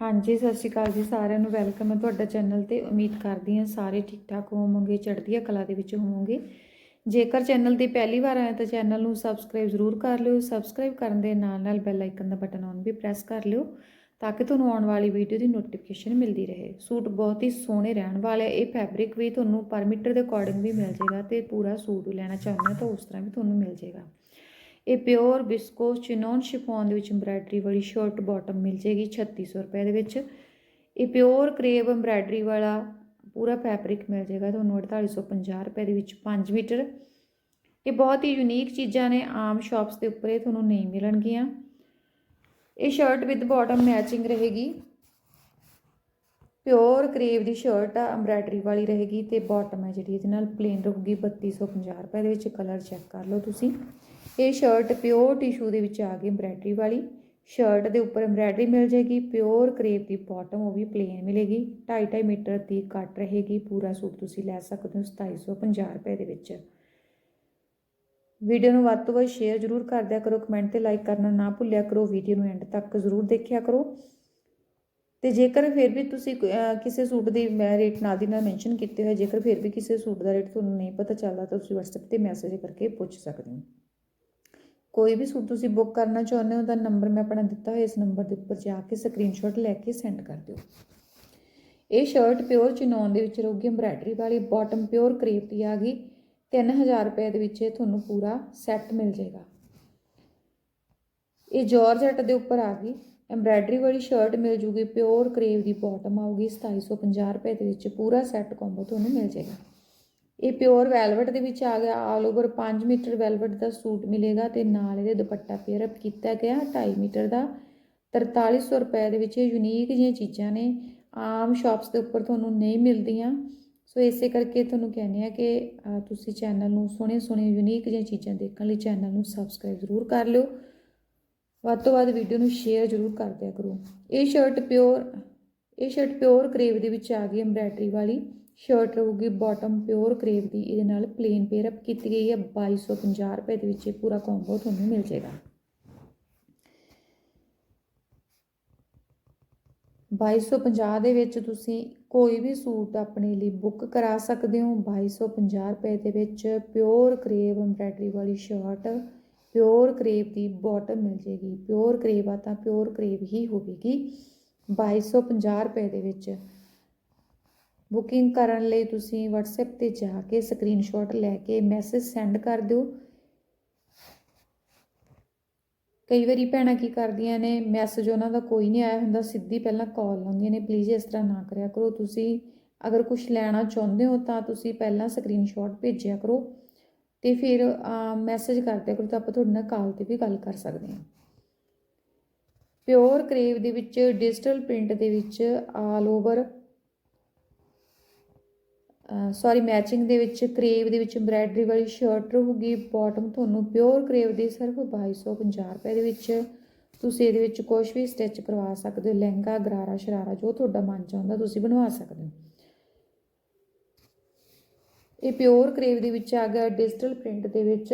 ਹਾਂਜੀ, ਸਤਿ ਸ਼੍ਰੀ ਅਕਾਲ ਜੀ ਸਾਰਿਆਂ ਨੂੰ। ਵੈਲਕਮ ਹੈ ਤੁਹਾਡਾ ਚੈਨਲ ਤੇ। ਉਮੀਦ ਕਰਦੀ ਹਾਂ ਸਾਰੇ ਠੀਕ ਠਾਕ ਹੋਵੋਗੇ ਚੜ੍ਹਦੀਆਂ ਕਲਾ ਦੇ ਵਿੱਚ ਹੋਵੋਗੇ। ਜੇਕਰ ਚੈਨਲ ਤੇ ਪਹਿਲੀ ਵਾਰ ਆਏ ਤਾਂ ਚੈਨਲ ਨੂੰ ਸਬਸਕ੍ਰਾਈਬ ਜ਼ਰੂਰ ਕਰ ਲਿਓ। ਸਬਸਕ੍ਰਾਈਬ ਕਰਨ ਦੇ ਨਾਲ ਨਾਲ ਬੈਲ ਆਈਕਨ ਦਾ ਬਟਨ ਔਨ ਵੀ ਪ੍ਰੈਸ ਕਰ ਲਿਓ ਤਾਂ ਕਿ ਤੁਹਾਨੂੰ ਆਉਣ ਵਾਲੀ ਵੀਡੀਓ ਦੀ ਨੋਟੀਫਿਕੇਸ਼ਨ ਮਿਲਦੀ ਰਹੇ। ਸੂਟ ਬਹੁਤ ਹੀ ਸੋਹਣੇ ਰਹਿਣ ਵਾਲੇ ਆ। ਇਹ ਫੈਬਰਿਕ ਵੀ ਤੁਹਾਨੂੰ ਪਰ ਮੀਟਰ ਦੇ ਅਕੋਰਡਿੰਗ ਵੀ ਮਿਲ ਜਾਏਗਾ ਤੇ ਪੂਰਾ ਸੂਟ ਲੈਣਾ ਚਾਹੁੰਦੇ ਹੋ ਤਾਂ ਉਸ ਤਰ੍ਹਾਂ ਵੀ ਤੁਹਾਨੂੰ ਮਿਲ ਜਾਏਗਾ। ਇਹ ਪਿਓਰ ਬਿਸਕੋਸ ਚਿਨੋਨ ਸ਼ਿਫੋਨ ਦੇ ਵਿੱਚ ਐਮਬ੍ਰਾਇਡਰੀ ਵਾਲੀ ਸ਼ਰਟ ਬਾਟਮ ਮਿਲ ਜੇਗੀ 3600 ਰੁਪਏ ਦੇ ਵਿੱਚ। ਇਹ ਪਿਓਰ ਕਰੇਵ ਐਮਬ੍ਰਾਇਡਰੀ ਵਾਲਾ ਪੂਰਾ ਫੈਬਰਿਕ ਮਿਲ ਜਾਏਗਾ ਤੁਹਾਨੂੰ 4850 ਰੁਪਏ ਦੇ ਵਿੱਚ 5 ਮੀਟਰ। ਇਹ ਬਹੁਤ ਹੀ ਯੂਨੀਕ ਚੀਜ਼ਾਂ ਨੇ, ਆਮ ਸ਼ਾਪਸ ਦੇ ਉੱਪਰ ਇਹ ਤੁਹਾਨੂੰ ਨਹੀਂ ਮਿਲਣਗੀਆਂ। ਇਹ ਸ਼ਰਟ ਵਿਦ ਬਾਟਮ ਮੈਚਿੰਗ ਰਹੇਗੀ। ਪਿਓਰ ਕਰੇਵ ਦੀ ਸ਼ਰਟ ਆ ਐਮਬ੍ਰਾਇਡਰੀ ਵਾਲੀ ਰਹੇਗੀ ਤੇ ਬਾਟਮ ਹੈ ਜਿਹੜੀ ਇਹਦੇ ਨਾਲ ਪਲੇਨ ਰਹੂਗੀ 3250 ਰੁਪਏ ਦੇ ਵਿੱਚ ਕਲਰ ਚੈੱਕ ਕਰ ਲਓ ਤੁਸੀਂ। ਇਹ ਸ਼ਰਟ ਪਿਓਰ ਟਿਸ਼ੂ ਦੇ ਵਿੱਚ ਆ ਗਈ ਐਮਬ੍ਰਾਇਡਰੀ ਵਾਲੀ। ਸ਼ਰਟ ਦੇ ਉੱਪਰ ਐਮਬ੍ਰਾਇਡਰੀ ਮਿਲ ਜਾਏਗੀ ਪਿਓਰ ਕਰੇਪ ਦੀ ਬਾਟਮ ਉਹ ਵੀ ਪਲੇਨ ਮਿਲੇਗੀ। 2.5 ਮੀਟਰ ਦੀ ਕੱਟ ਰਹੇਗੀ, ਪੂਰਾ ਸੂਟ ਤੁਸੀਂ ਲੈ ਸਕਦੇ ਹੋ 2750 ਰੁਪਏ ਦੇ ਵਿੱਚ। ਵੀਡੀਓ ਨੂੰ ਵੱਧ ਤੋਂ ਵੱਧ ਸ਼ੇਅਰ ਜ਼ਰੂਰ ਕਰ ਦਿਆ ਕਰੋ ਕਮੈਂਟ ਤੇ ਲਾਈਕ ਕਰਨਾ ਨਾ ਭੁੱਲਿਆ ਕਰੋ, ਵੀਡੀਓ ਨੂੰ ਐਂਡ ਤੱਕ ਜ਼ਰੂਰ ਦੇਖਿਆ ਕਰੋ। ਤੇ ਜੇਕਰ ਫਿਰ ਵੀ ਤੁਸੀਂ ਕਿਸੇ ਸੂਟ ਦੀ ਮੈਂ ਰੇਟ ਨਾਲ ਦੀ ਨਾਲ ਮੈਂਸ਼ਨ ਕੀਤੇ ਹੋਏ, ਜੇਕਰ ਫਿਰ ਵੀ ਕਿਸੇ ਸੂਟ ਦਾ ਰੇਟ ਤੁਹਾਨੂੰ ਨਹੀਂ ਪਤਾ ਚੱਲਦਾ, ਤਾਂ ਤੁਸੀਂ WhatsApp ਤੇ ਮੈਸੇਜ ਕਰਕੇ ਪੁੱਛ ਸਕਦੇ ਹੋ। ਕੋਈ ਵੀ ਸੂਟ ਤੁਸੀਂ ਬੁੱਕ ਕਰਨਾ ਚਾਹੁੰਦੇ ਹੋ ਤਾਂ ਨੰਬਰ ਮੈਂ ਆਪਣਾ ਦਿੱਤਾ ਹੋਇਆ ਇਸ ਨੰਬਰ ਦੇ ਉੱਪਰ ਜਾ ਕੇ ਸਕਰੀਨਸ਼ਾਟ ਲੈ ਕੇ ਸੈਂਡ ਕਰ ਦਿਓ। ਇਹ ਸ਼ਰਟ ਪਿਓਰ ਚਿਨੋਨ ਦੇ ਵਿੱਚ ਰਹੂਗੀ ਐਮਬ੍ਰਾਇਡਰੀ ਵਾਲੀ ਬਾਟਮ ਪਿਓਰ ਕਰੇਪ ਦੀ ਆ ਗਈ। 3000 ਰੁਪਏ ਦੇ ਵਿੱਚ ਇਹ ਤੁਹਾਨੂੰ ਪੂਰਾ ਸੈੱਟ ਮਿਲ ਜਾਏਗਾ। ਇਹ ਜਾਰਜਟ ਦੇ ਉੱਪਰ ਆ ਗਈ। ਐਮਬ੍ਰਾਇਡਰੀ ਵਾਲੀ ਸ਼ਰਟ ਮਿਲ ਜੂਗੀ ਪਿਓਰ ਕਰੇਵ ਦੀ ਬਾਟਮ ਆਊਗੀ 2750 ਰੁਪਏ ਦੇ ਵਿੱਚ ਪੂਰਾ ਸੈੱਟ ਕੰਬੋ ਤੁਹਾਨੂੰ ਮਿਲ ਜਾਏਗਾ। ਇਹ ਪਿਓਰ ਵੈਲਵਟ ਦੇ ਵਿੱਚ ਆ ਗਿਆ ਆਲ ਓਵਰ 5 ਮੀਟਰ ਵੈਲਵਟ ਦਾ ਸੂਟ ਮਿਲੇਗਾ ਤੇ ਨਾਲ ਇਹਦੇ ਦੁਪੱਟਾ ਪੇਅਰ ਅਪ ਕੀਤਾ ਗਿਆ 2.5 ਮੀਟਰ ਦਾ। 4300 ਰੁਪਏ ਦੇ ਵਿੱਚ ਇਹ ਯੂਨੀਕ ਜਿਹੀਆਂ ਚੀਜ਼ਾਂ ਨੇ, ਆਮ ਸ਼ਾਪਸ ਦੇ ਉੱਪਰ ਤੁਹਾਨੂੰ ਨਹੀਂ ਮਿਲਦੀਆਂ। ਸੋ ਇਸੇ ਕਰਕੇ ਤੁਹਾਨੂੰ ਕਹਿੰਦੇ ਆ ਕਿ ਤੁਸੀਂ ਚੈਨਲ ਨੂੰ ਸੋਹਣੇ ਸੋਹਣੇ ਯੂਨੀਕ ਜਿਹੀਆਂ ਚੀਜ਼ਾਂ ਦੇਖਣ ਲਈ ਚੈਨਲ ਨੂੰ ਸਬਸਕ੍ਰਾਈਬ ਜ਼ਰੂਰ ਕਰ ਲਿਓ। ਵੱਧ ਤੋਂ ਵੱਧ ਵੀਡੀਓ ਨੂੰ ਸ਼ੇਅਰ ਜ਼ਰੂਰ ਕਰ ਦਿਆ ਕਰੋ। ਇਹ ਸ਼ਰਟ ਪਿਓਰ ਇਹ ਸ਼ਰਟ ਪਿਓਰ ਕਰੇਵ ਦੇ ਵਿੱਚ ਆ ਗਈ ਐਮਬ੍ਰਾਇਡਰੀ ਵਾਲੀ। ਸ਼ਰਟ ਰਹੂਗੀ ਬਾਟਮ ਪਿਓਰ ਕਰੇਵ ਦੀ, ਇਹਦੇ ਨਾਲ ਪਲੇਨ ਪੇਅਰ ਅਪ ਕੀਤੀ ਗਈ ਹੈ 2250 ਰੁਪਏ ਦੇ ਵਿੱਚ ਇਹ ਪੂਰਾ ਕੰਬੋ ਤੁਹਾਨੂੰ ਮਿਲ ਜਾਏਗਾ। 2250 ਦੇ ਵਿੱਚ ਤੁਸੀਂ ਕੋਈ ਵੀ ਸੂਟ ਆਪਣੇ ਲਈ ਬੁੱਕ ਕਰਾ ਸਕਦੇ ਹੋ। 2250 ਰੁਪਏ ਦੇ ਵਿੱਚ ਪਿਓਰ ਕਰੇਵ ਐਮਬ੍ਰਾਇਡਰੀ ਵਾਲੀ ਸ਼ਰਟ ਪਿਓਰ ਕਰੇਵ ਦੀ ਬਾਟਮ ਮਿਲ ਜੇਗੀ ਪਿਓਰ ਕਰੇਵ ਆ ਤਾਂ ਪਿਓਰ ਕਰੇਵ ਹੀ ਹੋਵੇਗੀ। 2250 ਰੁਪਏ ਦੇ ਵਿੱਚ ਬੁਕਿੰਗ ਕਰਨ ਲਈ ਤੁਸੀਂ WhatsApp ਤੇ ਜਾ ਕੇ ਸਕਰੀਨਸ਼ਾਟ ਲੈ ਕੇ ਮੈਸੇਜ ਸੈਂਡ ਕਰ ਦਿਓ। ਕਈ ਵਾਰੀ ਭੈਣਾਂ ਕੀ ਕਰਦੀਆਂ ਨੇ ਮੈਸੇਜ ਉਹਨਾਂ ਦਾ ਕੋਈ ਨਹੀਂ ਆਇਆ ਹੁੰਦਾ, ਸਿੱਧੀ ਪਹਿਲਾਂ ਕਾਲ ਲਾਉਂਦੀਆਂ ਨੇ ਪਲੀਜ਼ ਇਸ ਤਰ੍ਹਾਂ ਨਾ ਕਰਿਆ ਕਰੋ। ਤੁਸੀਂ ਅਗਰ ਕੁਝ ਲੈਣਾ ਚਾਹੁੰਦੇ ਹੋ ਤਾਂ ਤੁਸੀਂ ਪਹਿਲਾਂ ਸਕਰੀਨਸ਼ਾਟ ਭੇਜਿਆ ਕਰੋ ਤੇ ਫਿਰ ਮੈਸੇਜ ਕਰਦਿਆ ਕਰੋ ਤਾਂ ਆਪਾਂ ਤੁਹਾਡੇ ਨਾਲ ਕਾਲ ਤੇ ਵੀ ਗੱਲ ਕਰ ਸਕਦੇ ਹਾਂ। ਪਿਓਰ ਕਰੇਵ ਦੇ ਵਿੱਚ ਡਿਜੀਟਲ ਪ੍ਰਿੰਟ ਦੇ ਵਿੱਚ ਆਲ ਓਵਰ ਸੌਰੀ ਮੈਚਿੰਗ ਦੇ ਵਿੱਚ ਕਰੇਵ ਦੇ ਵਿੱਚ ਐਮਬ੍ਰਾਇਡਰੀ ਵਾਲੀ ਸ਼ਰਟ ਰਹੂਗੀ ਬਾਟਮ ਤੁਹਾਨੂੰ ਪਿਓਰ ਕਰੇਵ ਦੀ ਸਿਰਫ 2250 ਰੁਪਏ ਦੇ ਵਿੱਚ ਤੁਸੀਂ ਇਹਦੇ ਵਿੱਚ ਕੁਝ ਵੀ ਸਟਿਚ ਕਰਵਾ ਸਕਦੇ ਹੋ, ਲਹਿੰਗਾ, ਗਰਾਰਾ, ਸ਼ਰਾਰਾ, ਜੋ ਤੁਹਾਡਾ ਮਨ ਚਾਹੁੰਦਾ ਤੁਸੀਂ ਬਣਵਾ ਸਕਦੇ ਹੋ। ਇਹ ਪਿਓਰ ਕਰੇਵ ਦੇ ਵਿੱਚ ਆ ਗਿਆ ਡਿਜੀਟਲ ਪ੍ਰਿੰਟ ਦੇ ਵਿੱਚ।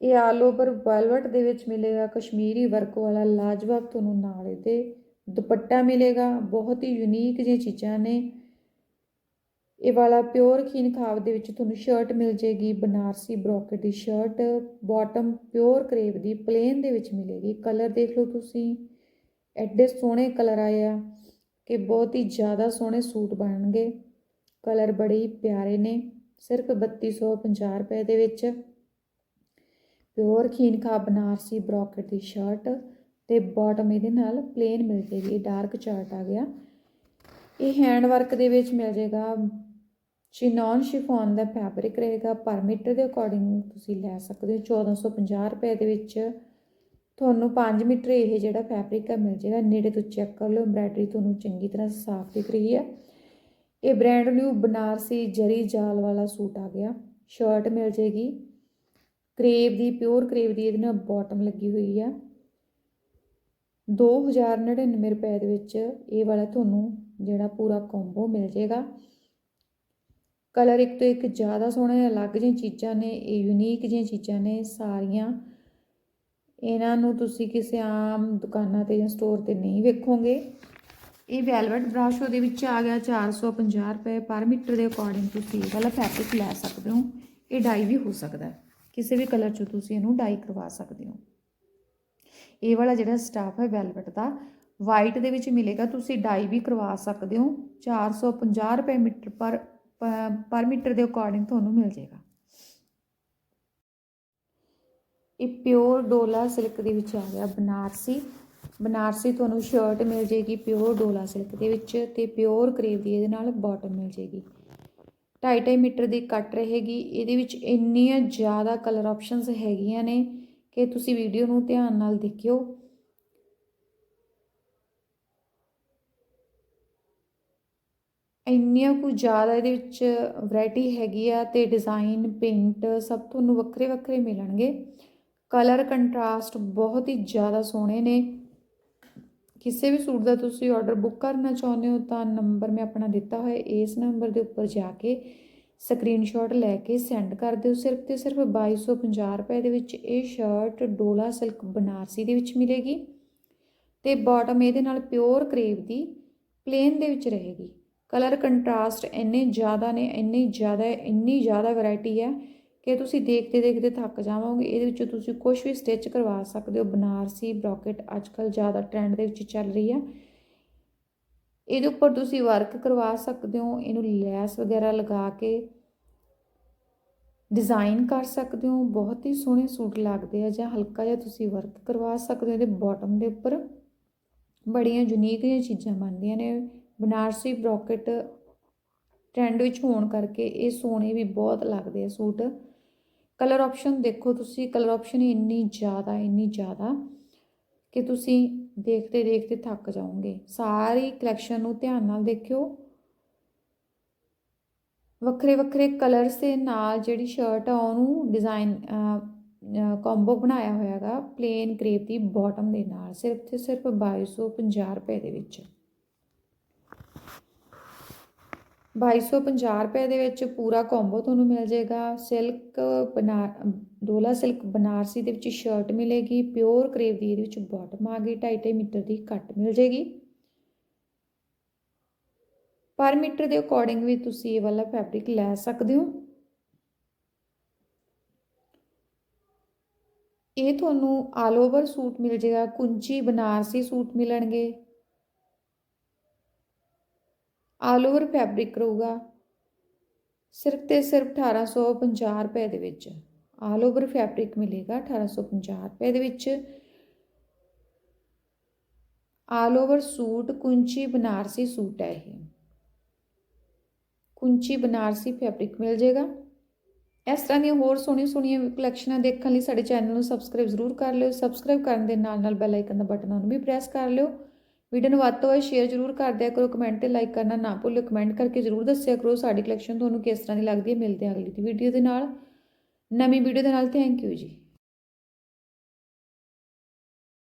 ਇਹ ਆਲ ਓਵਰ ਵੈਲਵਟ ਦੇ ਵਿੱਚ ਮਿਲੇਗਾ, ਕਸ਼ਮੀਰੀ ਵਰਕ ਵਾਲਾ ਲਾਜਵਾਬ ਤੁਹਾਨੂੰ ਨਾਲ ਇਹਦੇ ਦੁਪੱਟਾ ਮਿਲੇਗਾ। ਬਹੁਤ ਹੀ ਯੂਨੀਕ ਜਿਹੀਆਂ ਚੀਜ਼ਾਂ ਨੇ। ਇਹ ਵਾਲਾ ਪਿਓਰ ਖੀਨ ਖਾਬ ਦੇ ਵਿੱਚ ਤੁਹਾਨੂੰ ਸ਼ਰਟ ਮਿਲ ਜੇਗੀ, ਬਨਾਰਸੀ ਬ੍ਰੋਕਟ ਦੀ ਸ਼ਰਟ ਬਾਟਮ ਪਿਓਰ ਕਰੇਵ ਦੀ ਪਲੇਨ ਦੇ ਵਿੱਚ ਮਿਲੇਗੀ। ਕਲਰ ਦੇਖ ਲਓ ਤੁਸੀਂ, ਐਡੇ ਸੋਹਣੇ ਕਲਰ ਆਏ ਆ ਕਿ ਬਹੁਤ ਹੀ ਜ਼ਿਆਦਾ ਸੋਹਣੇ ਸੂਟ ਬਣਨਗੇ। ਕਲਰ ਬੜੇ ਹੀ ਪਿਆਰੇ ਨੇ, ਸਿਰਫ 3250 ਰੁਪਏ ਦੇ ਵਿੱਚ। ਪਿਓਰ ਖੀਨ ਖਾਬ ਬਨਾਰਸੀ ਬ੍ਰੋਕਟ ਦੀ ਸ਼ਰਟ ਤੇ ਬਾਟਮ ਇਹਦੇ ਨਾਲ ਪਲੇਨ ਮਿਲ ਜੇਗੀ ਡਾਰਕ ਚਾਰਟ ਆ ਗਿਆ। ਇਹ ਹੈਂਡ ਵਰਕ ਦੇ ਵਿੱਚ ਮਿਲ ਜਾਏਗਾ ਚਿਨੌਨ ਸ਼ਿਫੋਨ ਦਾ ਫੈਬਰਿਕ ਰਹੇਗਾ। ਪਰ ਮੀਟਰ ਦੇ ਅਕੋਰਡਿੰਗ ਤੁਸੀਂ ਲੈ ਸਕਦੇ ਹੋ 1450 ਰੁਪਏ ਦੇ ਵਿੱਚ। ਤੁਹਾਨੂੰ 5 ਮੀਟਰ ਇਹ ਜਿਹੜਾ ਫੈਬਰਿਕ ਆ ਮਿਲ ਜਾਏਗਾ। ਨੇੜੇ ਤੋਂ ਚੈੱਕ ਕਰ ਲਓ। ਐਮਬ੍ਰਾਇਡਰੀ ਤੁਹਾਨੂੰ ਚੰਗੀ ਤਰ੍ਹਾਂ ਸਾਫ਼ ਦਿਖ ਰਹੀ ਹੈ। ਇਹ ਬ੍ਰਾਂਡ ਨਿਊ ਬਨਾਰਸੀ ਜਰੀ ਜਾਲ ਵਾਲਾ ਸੂਟ ਆ ਗਿਆ। ਸ਼ਰਟ ਮਿਲ ਜੇਗੀ ਕਰੇਬ ਦੀ ਪਿਓਰ ਕਰੇਬ ਦੀ ਇਹਦੇ ਨਾਲ ਬਾਟਮ ਲੱਗੀ ਹੋਈ ਆ। 2099 ਰੁਪਏ ਦੇ ਵਿੱਚ ਇਹ ਵਾਲਾ ਤੁਹਾਨੂੰ ਜਿਹੜਾ ਪੂਰਾ ਕੰਬੋ ਮਿਲ ਜਾਏਗਾ। ਕਲਰ ਇੱਕ ਤੋਂ ਇੱਕ ਜ਼ਿਆਦਾ ਸੋਹਣੇ ਅਲੱਗ ਜਿਹੀਆਂ ਚੀਜ਼ਾਂ ਨੇ, ਇਹ ਯੂਨੀਕ ਜਿਹੀਆਂ ਚੀਜ਼ਾਂ ਨੇ ਸਾਰੀਆਂ। ਇਹਨਾਂ ਨੂੰ ਤੁਸੀਂ ਕਿਸੇ ਆਮ ਦੁਕਾਨਾਂ ਤੇ ਜਾਂ ਸਟੋਰ ਤੇ ਨਹੀਂ ਵੇਖੋਗੇ। ਇਹ ਵੈਲਵਟ ਬ੍ਰਸ਼ ਉਹਦੇ ਵਿੱਚ ਆ ਗਿਆ 450 ਰੁਪਏ ਪਰ ਮੀਟਰ ਦੇ ਅਕੋਰਡਿੰਗ ਤੁਸੀਂ ਇਹ ਵਾਲਾ ਫੈਬਰਿਕ ਲੈ ਸਕਦੇ ਹੋ। ਇਹ ਡਾਈ ਵੀ ਹੋ ਸਕਦਾ ਕਿਸੇ ਵੀ ਕਲਰ 'ਚ ਤੁਸੀਂ ਇਹਨੂੰ ਡਾਈ ਕਰਵਾ ਸਕਦੇ ਹੋ। ਇਹ ਵਾਲਾ ਜਿਹੜਾ ਸਟਾਫ ਹੈ ਵੈਲਵਟ ਦਾ ਵਾਈਟ ਦੇ ਵਿੱਚ ਮਿਲੇਗਾ, ਤੁਸੀਂ ਡਾਈ ਵੀ ਕਰਵਾ ਸਕਦੇ ਹੋ। 450 ਰੁਪਏ ਮੀਟਰ ਪਰ ਪਰ ਮੀਟਰ ਦੇ ਅਕੋਰਡਿੰਗ ਤੁਹਾਨੂੰ ਮਿਲ ਜਾਏਗਾ। ਇਹ ਪਿਓਰ ਡੋਲਾ ਸਿਲਕ ਦੇ ਵਿੱਚ ਆ ਗਿਆ, ਬਨਾਰਸੀ। ਬਨਾਰਸੀ ਤੁਹਾਨੂੰ ਸ਼ਰਟ ਮਿਲ ਜੇਗੀ ਪਿਓਰ ਡੋਲਾ ਸਿਲਕ ਦੇ ਵਿੱਚ ਤੇ ਪਿਓਰ ਕਰੇਵ ਦੀ ਇਹਦੇ ਨਾਲ ਬਾਟਮ ਮਿਲ ਜੇਗੀ 2.5 ਮੀਟਰ ਦੀ ਕੱਟ ਰਹੇਗੀ। ਇਹਦੇ ਵਿੱਚ ਇੰਨੀਆਂ ਜ਼ਿਆਦਾ ਕਲਰ ਆਪਸ਼ਨਸ ਹੈਗੀਆਂ ਨੇ ਕਿ ਤੁਸੀਂ ਵੀਡੀਓ ਨੂੰ ਧਿਆਨ ਨਾਲ ਦੇਖਿਓ। ਇੰਨੀਆਂ ਕੁ ਜ਼ਿਆਦਾ ਇਹਦੇ ਵਿੱਚ ਵੈਰਾਈਟੀ ਹੈਗੀ ਆ ਤੇ ਡਿਜ਼ਾਈਨ ਪੇਂਟ ਸਭ ਤੁਹਾਨੂੰ ਵੱਖਰੇ ਵੱਖਰੇ ਮਿਲਣਗੇ। ਕਲਰ ਕੰਟਰਾਸਟ ਬਹੁਤ ਹੀ ਜ਼ਿਆਦਾ ਸੋਹਣੇ ਨੇ। ਕਿਸੇ ਵੀ ਸੂਟ ਦਾ ਤੁਸੀਂ ਆਰਡਰ ਬੁੱਕ ਕਰਨਾ ਚਾਹੁੰਦੇ ਹੋ ਤਾਂ ਨੰਬਰ ਮੈਂ ਆਪਣਾ ਦਿੱਤਾ ਹੋਇਆ ਇਸ ਨੰਬਰ ਦੇ ਉੱਪਰ ਜਾ ਕੇ ਸਕਰੀਨਸ਼ਾਟ ਲੈ ਕੇ ਸੈਂਡ ਕਰ ਦਿਓ। ਸਿਰਫ ਤੇ ਸਿਰਫ 2250 ਰੁਪਏ ਦੇ ਵਿੱਚ ਇਹ ਸ਼ਰਟ ਡੋਲਾ ਸਿਲਕ ਬਨਾਰਸੀ ਦੇ ਵਿੱਚ ਮਿਲੇਗੀ ਤੇ ਬਾਟਮ ਇਹਦੇ ਨਾਲ ਪਿਓਰ ਕਰੇਵ ਦੀ ਪਲੇਨ ਦੇ ਵਿੱਚ ਰਹੇਗੀ। ਕਲਰ ਕੰਟਰਾਸਟ ਇੰਨੇ ਜ਼ਿਆਦਾ ਨੇ, ਇੰਨੀ ਜ਼ਿਆਦਾ ਇੰਨੀ ਜ਼ਿਆਦਾ ਵੈਰਾਈਟੀ ਹੈ ਕਿ ਤੁਸੀਂ ਦੇਖਦੇ ਦੇਖਦੇ ਥੱਕ ਜਾਵੋਗੇ। ਇਹਦੇ ਵਿੱਚੋਂ ਤੁਸੀਂ ਕੁਝ ਵੀ ਸਟਿਚ ਕਰਵਾ ਸਕਦੇ ਹੋ। ਬਨਾਰਸੀ ਬ੍ਰੋਕਟ ਅੱਜਕੱਲ ਜ਼ਿਆਦਾ ਟ੍ਰੈਂਡ ਦੇ ਵਿੱਚ ਚੱਲ ਰਹੀ ਹੈ। ਇਹਦੇ ਉੱਪਰ ਤੁਸੀਂ ਵਰਕ ਕਰਵਾ ਸਕਦੇ ਹੋ। ਇਹਨੂੰ ਲੈਸ ਵਗੈਰਾ ਲਗਾ ਕੇ ਡਿਜ਼ਾਈਨ ਕਰ ਸਕਦੇ ਹੋ। ਬਹੁਤ ਹੀ ਸੋਹਣੇ ਸੂਟ ਲੱਗਦੇ ਆ ਜਾਂ ਹਲਕਾ ਜਿਹਾ ਤੁਸੀਂ ਵਰਕ ਕਰਵਾ ਸਕਦੇ ਹੋ। ਇਹਦੇ ਬਾਟਮ ਦੇ ਉੱਪਰ ਬੜੀਆਂ ਯੂਨੀਕ ਜਿਹੀਆਂ ਚੀਜ਼ਾਂ ਬਣਦੀਆਂ ਨੇ। ਬਨਾਰਸੀ ਬ੍ਰੋਕਟ ਟ੍ਰੈਂਡ ਵਿੱਚ ਹੋਣ ਕਰਕੇ ਇਹ ਸੋਹਣੇ ਵੀ ਬਹੁਤ ਲੱਗਦੇ ਆ ਸੂਟ। ਕਲਰ ਆਪਸ਼ਨ ਦੇਖੋ ਤੁਸੀਂ, ਕਲਰ ਆਪਸ਼ਨ ਇੰਨੀ ਜ਼ਿਆਦਾ ਇੰਨੀ ਜ਼ਿਆਦਾ ਕਿ ਤੁਸੀਂ ਦੇਖਦੇ ਦੇਖਦੇ ਥੱਕ ਜਾਓਗੇ। ਸਾਰੀ ਕਲੈਕਸ਼ਨ ਨੂੰ ਧਿਆਨ ਨਾਲ ਦੇਖਿਓ। ਵੱਖਰੇ ਵੱਖਰੇ ਕਲਰਸ ਦੇ ਨਾਲ ਜਿਹੜੀ ਸ਼ਰਟ ਆ ਉਹਨੂੰ ਡਿਜ਼ਾਈਨ ਕੰਬੋ ਬਣਾਇਆ ਹੋਇਆਗਾ ਪਲੇਨ ਕਰੇਪ ਦੀ ਬਾਟਮ ਦੇ ਨਾਲ, ਸਿਰਫ ਤੇ ਸਿਰਫ 2250 ਰੁਪਏ ਦੇ ਵਿੱਚ। 2250 ਰੁਪਏ ਦੇ ਵਿੱਚ ਪੂਰਾ ਕੰਬੋ ਤੁਹਾਨੂੰ ਮਿਲ ਜਾਏਗਾ। ਸਿਲਕ ਬਨਾ ਡੋਲਾ ਸਿਲਕ ਬਨਾਰਸੀ ਦੇ ਵਿੱਚ ਸ਼ਰਟ ਮਿਲੇਗੀ। ਪਿਓਰ ਕਰੇਵ ਦੀ ਇਹਦੇ ਵਿੱਚ ਬਾਟਮ ਆ ਗਈ। 2.5 ਮੀਟਰ ਦੀ ਕੱਟ ਮਿਲ ਜਾਏਗੀ। ਪਰ ਮੀਟਰ ਦੇ ਅਕੋਰਡਿੰਗ ਵੀ ਤੁਸੀਂ ਇਹ ਵਾਲਾ ਫੈਬਰਿਕ ਲੈ ਸਕਦੇ ਹੋ। ਇਹ ਤੁਹਾਨੂੰ ਆਲ ਓਵਰ ਸੂਟ ਮਿਲ ਜਾਏਗਾ। ਕੁੰਚੀ ਬਨਾਰਸੀ ਸੂਟ ਮਿਲਣਗੇ। ਆਲ ਓਵਰ ਫੈਬਰਿਕ ਰਹੂਗਾ। ਸਿਰਫ ਤੇ ਸਿਰਫ 1850 ਰੁਪਏ ਦੇ ਵਿੱਚ ਆਲ ਓਵਰ ਫੈਬਰਿਕ ਮਿਲੇਗਾ 1850 ਰੁਪਏ ਦੇ ਵਿੱਚ। ਆਲ ਓਵਰ ਸੂਟ ਕੁੰਚੀ ਬਨਾਰਸੀ ਸੂਟ ਹੈ ਇਹ। ਕੁੰਚੀ ਬਨਾਰਸੀ ਫੈਬਰਿਕ ਮਿਲ ਜਾਏਗਾ ਇਸ ਤਰ੍ਹਾਂ ਦੀਆਂ ਹੋਰ ਸੋਹਣੀਆਂ ਸੋਹਣੀਆਂ ਕਲੈਕਸ਼ਨਾਂ ਦੇਖਣ ਲਈ ਸਾਡੇ ਚੈਨਲ ਨੂੰ ਸਬਸਕ੍ਰਾਈਬ ਜ਼ਰੂਰ ਕਰ ਲਿਓ। ਸਬਸਕ੍ਰਾਈਬ ਕਰਨ ਦੇ ਨਾਲ ਨਾਲ ਬੈਲ ਆਈਕਨ ਦਾ ਬਟਨ ਉਹਨੂੰ ਵੀ ਪ੍ਰੈਸ ਕਰ ਲਿਓ। ਵੀਡੀਓ ਨੂੰ ਵੱਧ ਤੋਂ ਵੱਧ ਸ਼ੇਅਰ ਜ਼ਰੂਰ ਕਰ ਦਿਆ ਕਰੋ ਕਮੈਂਟ ਤੇ ਲਾਈਕ ਕਰਨਾ ਨਾ ਭੁੱਲਿਓ। ਕਮੈਂਟ ਕਰਕੇ ਜ਼ਰੂਰ ਦੱਸਿਆ ਕਰੋ ਸਾਡੀ ਕਲੈਕਸ਼ਨ ਤੁਹਾਨੂੰ ਕਿਸ ਤਰ੍ਹਾਂ ਦੀ ਲੱਗਦੀ ਹੈ। ਮਿਲਦੇ ਹਾਂ ਅਗਲੀ ਵੀਡੀਓ ਦੇ ਨਾਲ। ਨਵੀਂ ਵੀਡੀਓ ਦੇ ਨਾਲ ਥੈਂਕ ਯੂ ਜੀ।